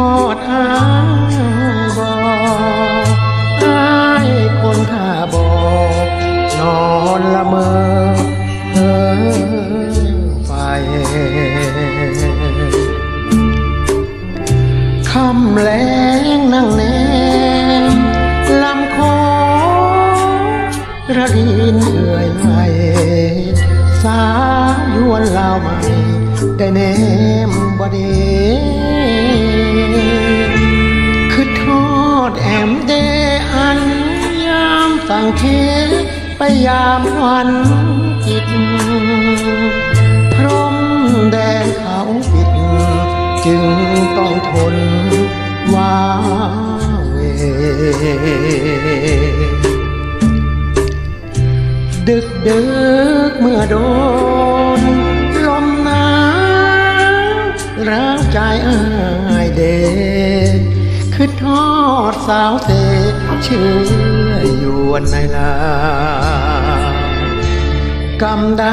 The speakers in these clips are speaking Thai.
อดอายบอกอายคนข้าบอกนอนละเมอเธอไปคำแรงนั่งแนมลำคอระดินเอื่อยไหสายวนลาวใหม่ได้เนมบดี คือทอดแอมเดอันยามสั่งเคไปยามวันจิต พรมแดนเขาปิด จึงต้องทนว้าเว ดึกดึกเมื่อโดน ร้าวใจอ้ายเด็กคือทอดสาวเสเชื่อยวนในลากำใด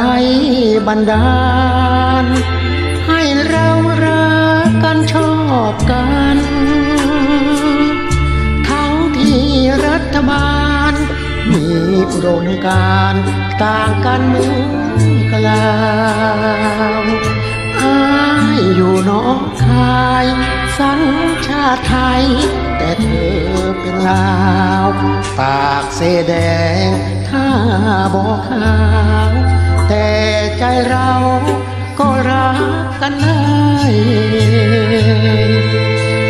บันดาล ให้เรารักกันชอบกันทั้งที่รัฐบาล มีอุดมการต่างกันเหมือนกลาว อยอยู่หนองคาย สัญชาติไทย แต่เธอเป็นลาว ปากเสแดงถ้าบอกขาว แต่ใจเราก็รักกันได้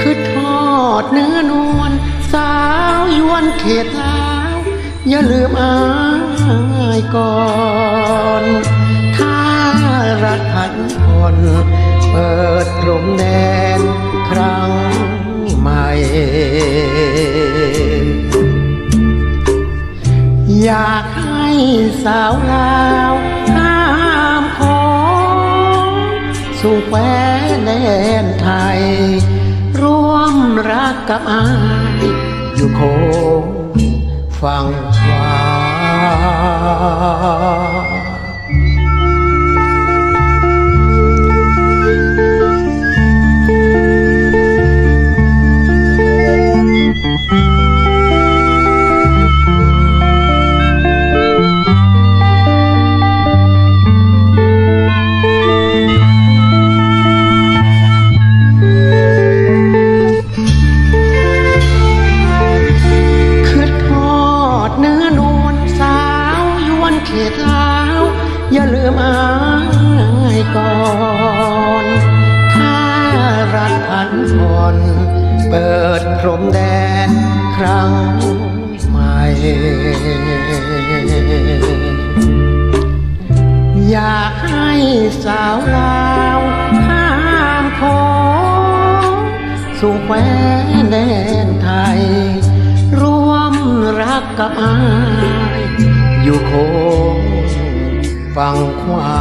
คือทอดเนื้อนวลสาวยวนเขตลาว อย่าลืมอายก่อน ถ้ารักพันคน เปิดกลมแดนครั้งใหม่ อยากให้สาวลาวข้ามโค้งสู่แควนแดนไทย ร่วมรักกับอายอยู่โคงฝั่งขวา พันผ่อนเปิดพรมแดน ครั้งใหม่ อยากให้สาวลาวข้ามโค้งสู่แควนแดนไทย ร่วมรักกับอาย อยู่โคงฝั่งขวา